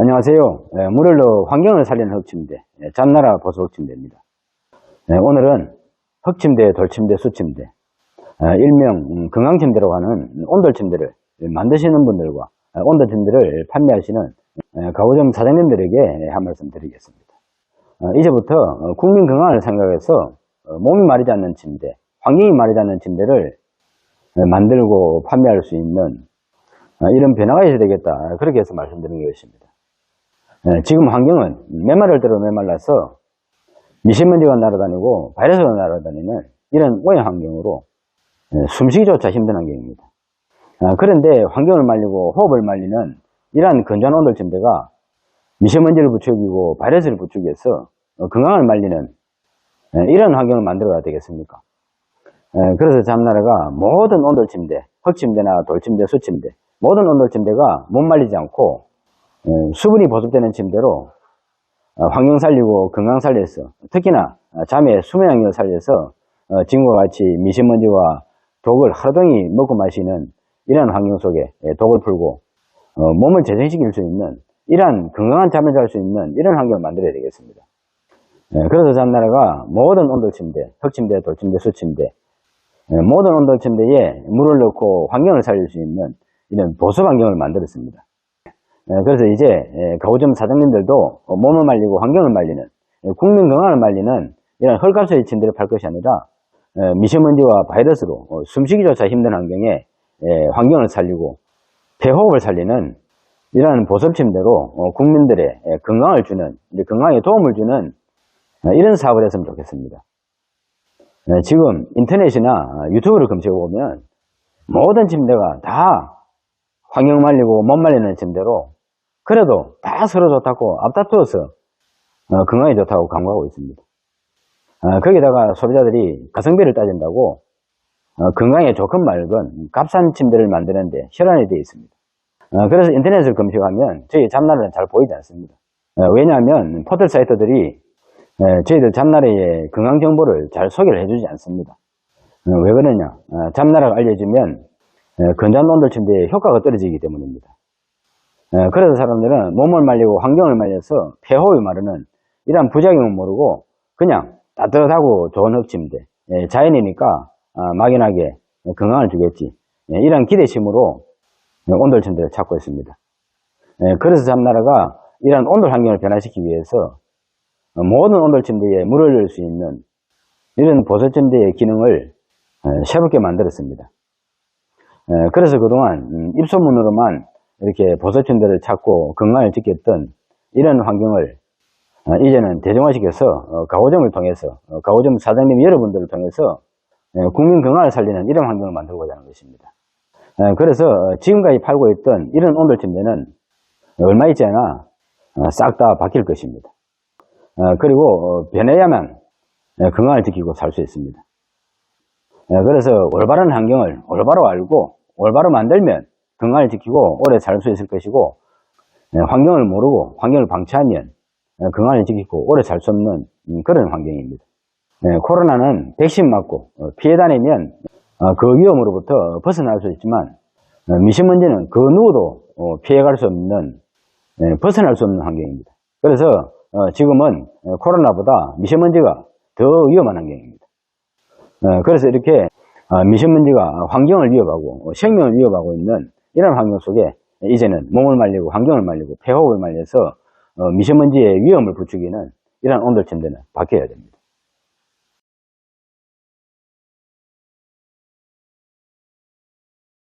안녕하세요. 예, 물을 넣어 환경을 살리는 흙침대, 예, 잠나라 보수 흙침대입니다. 예, 오늘은 흙침대, 돌침대, 수침대, 예, 일명 음, 건강침대라고 하는 온돌침대를 만드시는 분들과 예, 온돌침대를 판매하시는 예, 가구점 사장님들에게 한 말씀 드리겠습니다. 어, 이제부터 어, 국민 건강을 생각해서 어, 몸이 마르지 않는 침대, 환경이 마르지 않는 침대를 예, 만들고 판매할 수 있는 어, 이런 변화가 있어야 되겠다. 그렇게 해서 말씀드리는 것입니다. 예, 지금 환경은 메마를 대로 메말라서 미세먼지가 날아다니고 바이러스가 날아다니는 이런 오염 환경으로 예, 숨쉬기조차 힘든 환경입니다. 아, 그런데 환경을 말리고 호흡을 말리는 이러한 건조한 온돌 침대가 미세먼지를 부추기고 바이러스를 어, 건강을 말리는 예, 이런 환경을 만들어야 되겠습니까? 예, 그래서 잠나라가 모든 온돌 침대, 흙 침대나 돌 침대, 수 침대 모든 온돌 침대가 못 말리지 않고 예, 수분이 보습되는 침대로 어, 환경 살리고 건강 살려서 특히나 어, 잠의 수면 양을 살려서 어, 지금과 같이 미세먼지와 독을 하루 종일 먹고 마시는 이러한 환경 속에 예, 독을 풀고 어, 몸을 재생시킬 수 있는 이러한 건강한 잠을 잘 수 있는 이런 환경을 만들어야 되겠습니다. 예, 그래서 잠나라가 모든 온돌 침대, 흙침대, 돌침대, 수침대 예, 모든 온돌 침대에 물을 넣고 환경을 살릴 수 있는 이런 보습 환경을 만들었습니다. 예, 그래서 이제 예, 가구점 사장님들도 어, 몸을 말리고 환경을 말리는 예, 국민 건강을 말리는 이런 헐값의 침대를 팔 것이 아니라 예, 미세먼지와 바이러스로 어, 숨쉬기조차 힘든 환경에 예, 환경을 살리고 폐호흡을 살리는 이러한 보습 침대로 어, 국민들의 예, 건강을 주는 건강에 도움을 주는 어, 이런 사업을 했으면 좋겠습니다. 예, 지금 인터넷이나 유튜브를 검색해 보면 모든 침대가 다 환경 말리고 몸 말리는 침대로 그래도 다 서로 좋다고 앞다투어서 어, 건강에 좋다고 광고하고 있습니다. 어, 거기다가 소비자들이 가성비를 따진다고 어, 건강에 좋건 말건 값싼 침대를 만드는데 혈안이 되어 있습니다. 어, 그래서 인터넷을 검색하면 저희 잠나라는 잘 보이지 않습니다. 어, 왜냐하면 포털 사이트들이 에, 저희들 잠나라의 건강 정보를 잘 소개를 해주지 않습니다. 어, 왜 그러냐? 어, 잠나라가 알려지면 에, 건조한 온돌 침대의 효과가 떨어지기 때문입니다. 에, 그래서 사람들은 몸을 말리고 환경을 말려서 폐호흡이 마르는 이러한 부작용을 모르고 그냥 따뜻하고 좋은 흙침대, 에, 자연이니까 아, 막연하게 건강을 주겠지. 에, 이런 기대심으로 온돌 침대를 찾고 있습니다. 에, 그래서 잠나라가 이러한 온돌 환경을 변화시키기 위해서 어, 모든 온돌 침대에 물을 넣을 수 있는 이런 보석 침대의 기능을 에, 새롭게 만들었습니다. 에, 그래서 그동안 음, 입소문으로만 이렇게 보석 침대를 찾고 건강을 지켰던 이런 환경을 어, 이제는 대중화시켜서 어, 가구점을 통해서 어, 가구점 사장님 여러분들을 통해서 에, 국민 건강을 살리는 이런 환경을 만들고자 하는 것입니다. 에, 그래서 어, 지금까지 팔고 있던 이런 온돌 침대는 얼마 있지 않아 싹 다 바뀔 것입니다. 어, 그리고 어, 변해야만 에, 건강을 지키고 살 수 있습니다. 에, 그래서 올바른 환경을 올바로 알고 올바로 만들면 건강을 지키고 오래 살 수 있을 것이고 에, 환경을 모르고 환경을 방치하면 에, 건강을 지키고 오래 살 수 없는 음, 그런 환경입니다. 에, 코로나는 백신 맞고 어, 피해 다니면 어, 그 위험으로부터 벗어날 수 있지만 어, 미세먼지는 그 누구도 어, 피해갈 수 없는 에, 벗어날 수 없는 환경입니다. 그래서 어, 지금은 어, 코로나보다 미세먼지가 더 위험한 환경입니다. 어, 그래서 이렇게 어, 미세먼지가 환경을 위협하고 어, 생명을 위협하고 있는 이런 환경 속에 이제는 몸을 말리고 환경을 말리고 폐호흡을 말려서 어, 미세먼지의 위험을 부추기는 이런 온돌 침대는 바뀌어야 됩니다.